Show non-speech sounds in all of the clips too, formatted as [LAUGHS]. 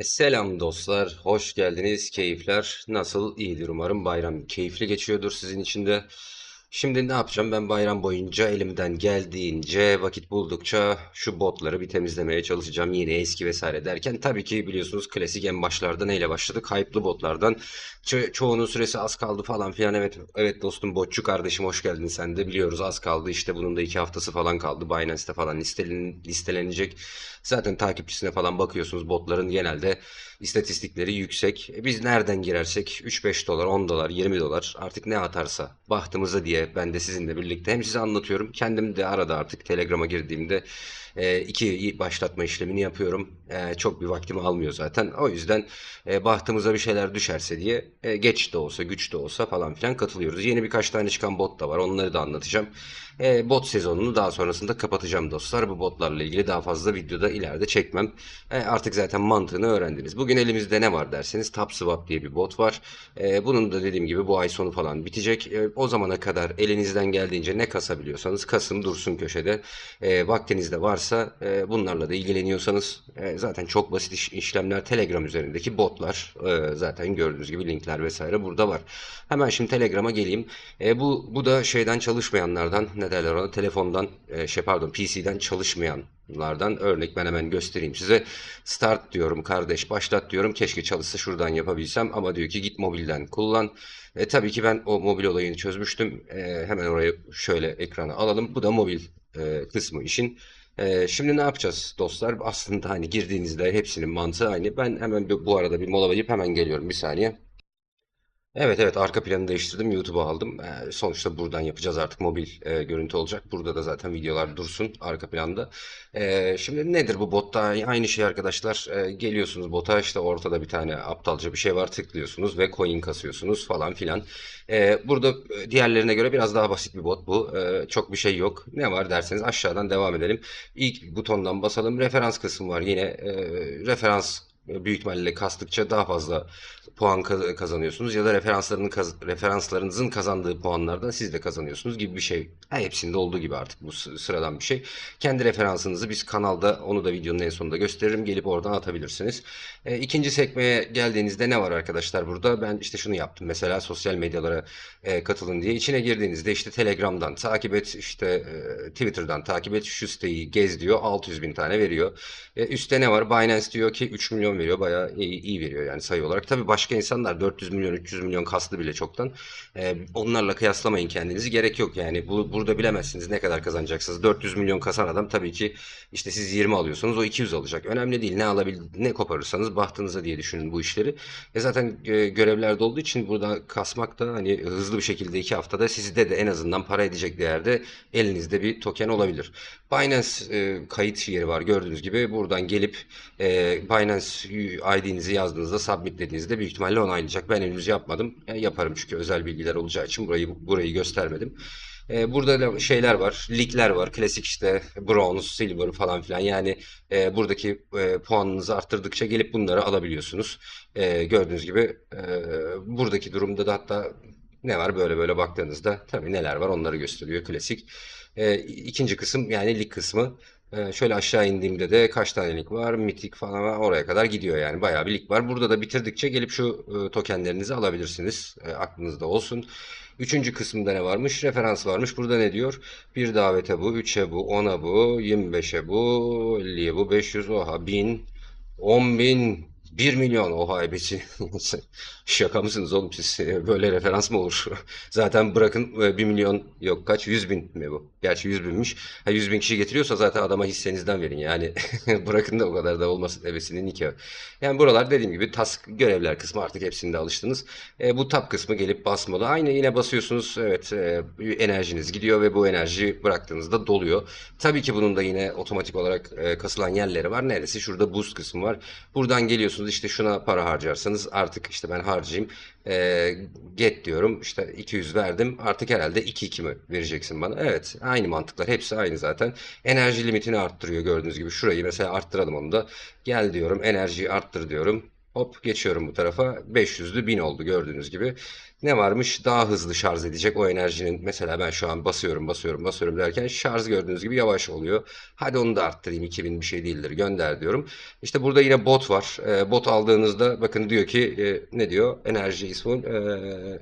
Selam dostlar, hoş geldiniz. Keyifler nasıl? İyidir umarım. Bayram keyifli geçiyordur sizin için de. Şimdi ne yapacağım? Ben bayram boyunca elimden geldiğince, vakit buldukça şu botları bir temizlemeye çalışacağım. Yeni, eski vesaire derken tabii ki biliyorsunuz klasik en başlarda neyle başladık? Hype'lı botlardan. Ço- çoğunun süresi az kaldı falan filan. Evet, evet dostum botçu kardeşim hoş geldin sen de. Biliyoruz az kaldı. İşte bunun da iki haftası falan kaldı. Binance'te falan listelen, listelenecek. Zaten takipçisine falan bakıyorsunuz botların genelde istatistikleri yüksek. E biz nereden girersek 3-5 dolar, 10 dolar, 20 dolar artık ne atarsa bahtımıza diye ben de sizinle birlikte hem size anlatıyorum. Kendim de arada artık Telegram'a girdiğimde e, iki başlatma işlemini yapıyorum. E, çok bir vaktimi almıyor zaten. O yüzden e, bahtımıza bir şeyler düşerse diye e, geç de olsa güç de olsa falan filan katılıyoruz. Yeni birkaç tane çıkan bot da var. Onları da anlatacağım. E, bot sezonunu daha sonrasında kapatacağım dostlar. Bu botlarla ilgili daha fazla videoda ileride çekmem. E, artık zaten mantığını öğrendiniz. Bugün elimizde ne var derseniz TapSwap diye bir bot var. E, bunun da dediğim gibi bu ay sonu falan bitecek. E, o zamana kadar elinizden geldiğince ne kasabiliyorsanız kasın dursun köşede. E, vaktiniz de varsa e, bunlarla da ilgileniyorsanız e, zaten çok basit iş- işlemler Telegram üzerindeki botlar. E, zaten gördüğünüz gibi linkler vesaire burada var. Hemen şimdi Telegram'a geleyim. E, bu bu da şeyden çalışmayanlardan ne derler ona telefondan e, şey pardon PC'den çalışmayanlardan örnek ben hemen göstereyim size. Start diyorum kardeş başlat diyorum. Keşke çalışsa şuradan yapabilsem ama diyor ki git mobilden kullan. E, tabii ki ben o mobil olayını çözmüştüm. E, hemen oraya şöyle ekrana alalım. Bu da mobil e, kısmı işin. E, şimdi ne yapacağız dostlar? Aslında hani girdiğinizde hepsinin mantığı aynı. Ben hemen bu arada bir mola verip hemen geliyorum bir saniye. Evet evet arka planı değiştirdim YouTube'a aldım. Ee, sonuçta buradan yapacağız artık mobil e, görüntü olacak. Burada da zaten videolar dursun arka planda. Ee, şimdi nedir bu botta? Aynı şey arkadaşlar. Ee, geliyorsunuz bota işte ortada bir tane aptalca bir şey var tıklıyorsunuz ve coin kasıyorsunuz falan filan. Ee, burada e, diğerlerine göre biraz daha basit bir bot bu. Ee, çok bir şey yok. Ne var derseniz aşağıdan devam edelim. İlk butondan basalım. Referans kısmı var yine. e, referans e, büyük ihtimalle kastıkça daha fazla puan ka- kazanıyorsunuz ya da referanslarının kaz- referanslarınızın kazandığı puanlardan siz de kazanıyorsunuz gibi bir şey. Ha, hepsinde olduğu gibi artık bu sı- sıradan bir şey. Kendi referansınızı biz kanalda onu da videonun en sonunda gösteririm. Gelip oradan atabilirsiniz. E, ikinci sekmeye geldiğinizde ne var arkadaşlar burada? Ben işte şunu yaptım. Mesela sosyal medyalara e, katılın diye. içine girdiğinizde işte Telegram'dan takip et, işte e, Twitter'dan takip et, şu siteyi gez diyor. 600 bin tane veriyor. E, üstte ne var? Binance diyor ki 3 milyon veriyor. Bayağı iyi, iyi veriyor yani sayı olarak. Tabii başka insanlar 400 milyon, 300 milyon kastı bile çoktan. E, onlarla kıyaslamayın kendinizi. Gerek yok yani. Bu, burada bilemezsiniz ne kadar kazanacaksınız. 400 milyon kasan adam tabii ki işte siz 20 alıyorsanız o 200 alacak. Önemli değil. Ne alabil ne koparırsanız bahtınıza diye düşünün bu işleri. E zaten e, görevlerde olduğu için burada kasmak da hani hızlı bir şekilde iki haftada sizde de en azından para edecek değerde elinizde bir token olabilir. Binance e, kayıt yeri var gördüğünüz gibi. Buradan gelip e, Binance ID'nizi yazdığınızda submit dediğinizde büyük ihtimalle onaylayacak. Ben henüz yapmadım. E, yaparım çünkü özel bilgiler olacağı için burayı burayı göstermedim. E, burada da şeyler var, ligler var. Klasik işte bronze, silver falan filan. Yani e, buradaki e, puanınızı arttırdıkça gelip bunları alabiliyorsunuz. E, gördüğünüz gibi e, buradaki durumda da hatta ne var böyle böyle baktığınızda tabii neler var onları gösteriyor klasik. E, ikinci kısım yani lig kısmı. E, şöyle aşağı indiğimde de kaç tane lig var? Mitik falan var. Oraya kadar gidiyor yani. Bayağı bir lig var. Burada da bitirdikçe gelip şu e, tokenlerinizi alabilirsiniz. E, aklınızda olsun. Üçüncü kısımda ne varmış? Referans varmış. Burada ne diyor? Bir davete bu, üçe bu, ona bu, 25'e bu, 50'ye bu, 500, oha, 1000, 10 bin, 1 milyon oha ebesi. [LAUGHS] Şaka mısınız oğlum siz? Böyle referans mı olur? [LAUGHS] Zaten bırakın e, 1 milyon yok kaç? 100 bin mi bu? Gerçi 100 binmiş. Ha, 100 bin kişi getiriyorsa zaten adama hissenizden verin. Yani [LAUGHS] bırakın da o kadar da olmasın ebesinin nikahı. Yani buralar dediğim gibi task görevler kısmı artık hepsinde alıştınız. E, bu tap kısmı gelip basmalı. Aynı yine basıyorsunuz. Evet e, enerjiniz gidiyor ve bu enerji bıraktığınızda doluyor. Tabii ki bunun da yine otomatik olarak e, kasılan yerleri var. Neresi? Şurada boost kısmı var. Buradan geliyorsunuz işte şuna para harcarsanız artık işte ben harcayayım. E, get diyorum işte 200 verdim artık herhalde 2-2 mi vereceksin bana? Evet aynı mantıklar hepsi aynı zaten. Enerji limitini arttırıyor gördüğünüz gibi şurayı mesela arttıralım onu da. Gel diyorum enerjiyi arttır diyorum. Hop geçiyorum bu tarafa. 500'lü 1000 oldu gördüğünüz gibi. Ne varmış? Daha hızlı şarj edecek o enerjinin. Mesela ben şu an basıyorum basıyorum basıyorum derken şarj gördüğünüz gibi yavaş oluyor. Hadi onu da arttırayım 2000 bir şey değildir gönder diyorum. İşte burada yine bot var. Ee, bot aldığınızda bakın diyor ki e, ne diyor? Enerji is full. Ee,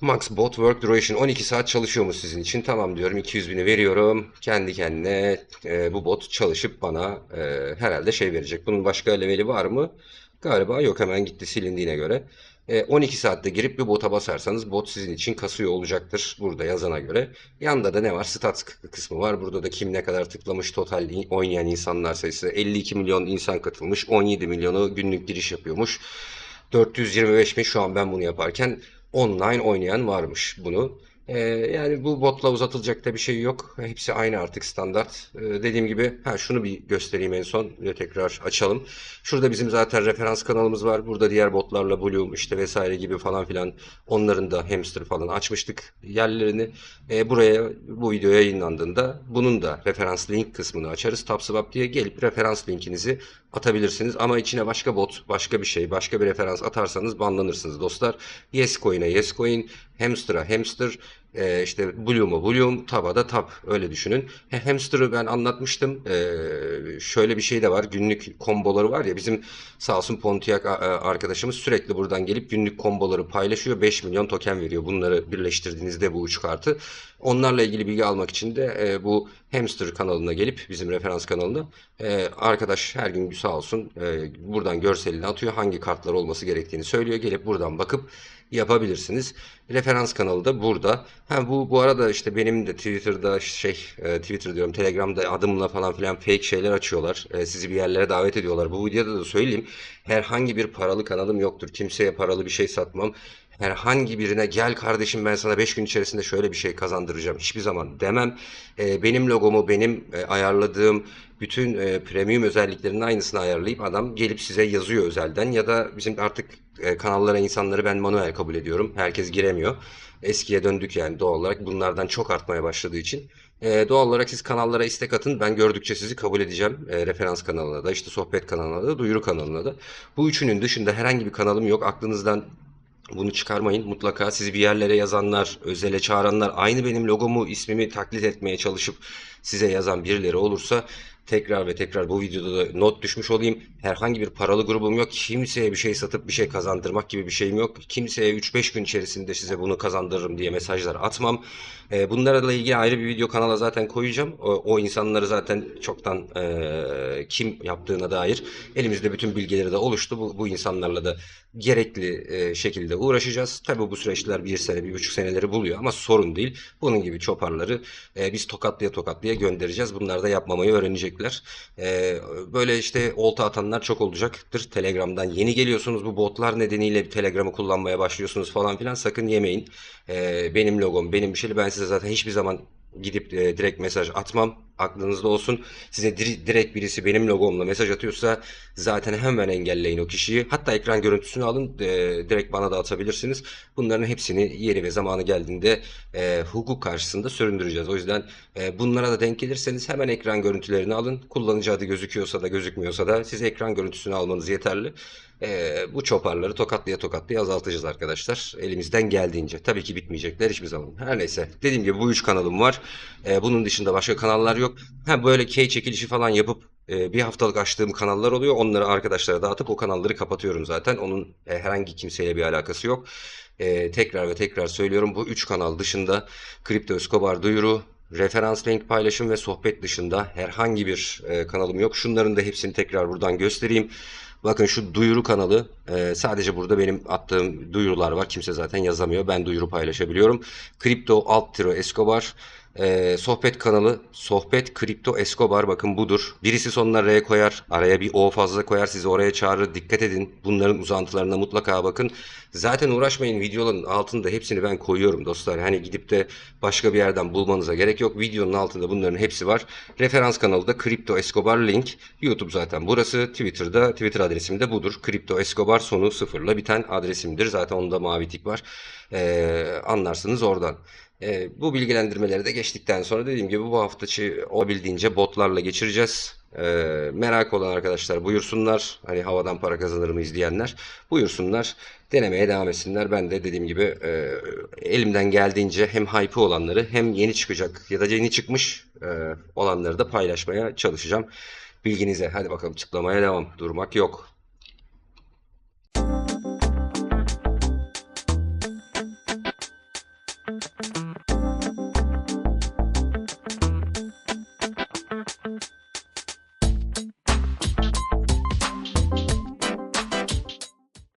Max bot work duration 12 saat çalışıyor mu sizin için? Tamam diyorum 200 bini veriyorum. Kendi kendine e, bu bot çalışıp bana e, herhalde şey verecek. Bunun başka leveli var mı? Galiba yok hemen gitti silindiğine göre. E, 12 saatte girip bir bota basarsanız bot sizin için kasıyor olacaktır burada yazana göre. Yanda da ne var? Stats kısmı var. Burada da kim ne kadar tıklamış total oynayan insanlar sayısı 52 milyon insan katılmış. 17 milyonu günlük giriş yapıyormuş. 425 bin şu an ben bunu yaparken online oynayan varmış bunu. Ee, yani bu botla uzatılacak da bir şey yok. Hepsi aynı artık standart. Ee, dediğim gibi ha şunu bir göstereyim en son ve tekrar açalım. Şurada bizim zaten referans kanalımız var. Burada diğer botlarla Bloom işte vesaire gibi falan filan onların da hamster falan açmıştık yerlerini. Ee, buraya bu video yayınlandığında bunun da referans link kısmını açarız. TapSwap diye gelip referans linkinizi atabilirsiniz. Ama içine başka bot, başka bir şey, başka bir referans atarsanız banlanırsınız dostlar. Yescoin'e Yescoin, Hamster'a Hamster, e, işte Bloom'a Bloom, Tab'a da Tab öyle düşünün. He, Hamster'ı ben anlatmıştım. E, şöyle bir şey de var. Günlük komboları var ya bizim sağ olsun Pontiac arkadaşımız sürekli buradan gelip günlük komboları paylaşıyor. 5 milyon token veriyor. Bunları birleştirdiğinizde bu üç kartı. Onlarla ilgili bilgi almak için de e, bu Hamster kanalına gelip bizim referans kanalına e, arkadaş her gün sağ olsun e, buradan görselini atıyor. Hangi kartlar olması gerektiğini söylüyor. Gelip buradan bakıp yapabilirsiniz. Referans kanalı da burada. Ha bu bu arada işte benim de Twitter'da şey e, Twitter diyorum Telegram'da adımla falan filan fake şeyler açıyorlar. E, sizi bir yerlere davet ediyorlar. Bu videoda da söyleyeyim. Herhangi bir paralı kanalım yoktur. Kimseye paralı bir şey satmam. Herhangi birine gel kardeşim ben sana 5 gün içerisinde şöyle bir şey kazandıracağım. Hiçbir zaman demem. E, benim logomu benim e, ayarladığım bütün e, premium özelliklerinin aynısını ayarlayıp adam gelip size yazıyor özelden ya da bizim artık e, kanallara insanları ben manuel kabul ediyorum. Herkes giremiyor. Eskiye döndük yani doğal olarak bunlardan çok artmaya başladığı için. E, doğal olarak siz kanallara istek atın. Ben gördükçe sizi kabul edeceğim. E, referans kanalına da işte sohbet kanalına da duyuru kanalına da. Bu üçünün dışında herhangi bir kanalım yok. Aklınızdan bunu çıkarmayın. Mutlaka sizi bir yerlere yazanlar, özele çağıranlar, aynı benim logomu, ismimi taklit etmeye çalışıp size yazan birileri olursa tekrar ve tekrar bu videoda da not düşmüş olayım. Herhangi bir paralı grubum yok. Kimseye bir şey satıp bir şey kazandırmak gibi bir şeyim yok. Kimseye 3-5 gün içerisinde size bunu kazandırırım diye mesajlar atmam. Ee, bunlarla ilgili ayrı bir video kanala zaten koyacağım. O, insanları zaten çoktan e, kim yaptığına dair elimizde bütün bilgileri de oluştu. Bu, insanlarla da gerekli e, şekilde uğraşacağız. Tabii bu süreçler bir sene, bir buçuk seneleri buluyor ama sorun değil. Bunun gibi çoparları e, biz tokatlaya tokatlaya göndereceğiz. Bunlar da yapmamayı öğrenecekler. E, böyle işte olta atanlar çok olacaktır. Telegram'dan yeni geliyorsunuz bu botlar nedeniyle Telegram'ı kullanmaya başlıyorsunuz falan filan. Sakın yemeyin. E, benim logom, benim bir şey. Ben size zaten hiçbir zaman gidip e, direkt mesaj atmam. Aklınızda olsun. Size dir- direkt birisi benim logomla mesaj atıyorsa zaten hemen engelleyin o kişiyi. Hatta ekran görüntüsünü alın. e, direkt bana da atabilirsiniz. Bunların hepsini yeri ve zamanı geldiğinde e, hukuk karşısında süründüreceğiz. O yüzden e, bunlara da denk gelirseniz hemen ekran görüntülerini alın. Kullanıcı adı gözüküyorsa da gözükmüyorsa da siz ekran görüntüsünü almanız yeterli. E, bu çoparları tokatlaya tokatlaya azaltacağız arkadaşlar. Elimizden geldiğince. Tabii ki bitmeyecekler hiçbir zaman. Her neyse. Dediğim gibi bu üç kanalım var. E, bunun dışında başka kanallar yok. Ha böyle key çekilişi falan yapıp e, bir haftalık açtığım kanallar oluyor. Onları arkadaşlara dağıtıp o kanalları kapatıyorum zaten. Onun e, herhangi kimseyle bir alakası yok. E, tekrar ve tekrar söylüyorum. Bu üç kanal dışında Kripto Escobar duyuru, referans link paylaşım ve sohbet dışında herhangi bir e, kanalım yok. Şunların da hepsini tekrar buradan göstereyim. Bakın şu duyuru kanalı e, sadece burada benim attığım duyurular var. Kimse zaten yazamıyor. Ben duyuru paylaşabiliyorum. Kripto alt tiro Escobar. E, sohbet kanalı sohbet kripto Escobar bakın budur. Birisi sonuna R koyar. Araya bir O fazla koyar. Sizi oraya çağırır. Dikkat edin. Bunların uzantılarına mutlaka bakın. Zaten uğraşmayın videoların altında hepsini ben koyuyorum dostlar. Hani gidip de başka bir yerden bulmanıza gerek yok. Videonun altında bunların hepsi var. Referans kanalı da Kripto Escobar link. YouTube zaten burası. Twitter'da Twitter adresim de budur. Kripto Escobar sonu sıfırla biten adresimdir. Zaten onda mavi tik var. Ee, anlarsınız oradan. Ee, bu bilgilendirmeleri de geçtikten sonra dediğim gibi bu hafta olabildiğince botlarla geçireceğiz. Ee, merak olan arkadaşlar buyursunlar. Hani havadan para kazanır mıyız diyenler buyursunlar. Denemeye devam etsinler. Ben de dediğim gibi e, elimden geldiğince hem hype'ı olanları hem yeni çıkacak ya da yeni çıkmış e, olanları da paylaşmaya çalışacağım. Bilginize. Hadi bakalım tıklamaya devam. Durmak yok.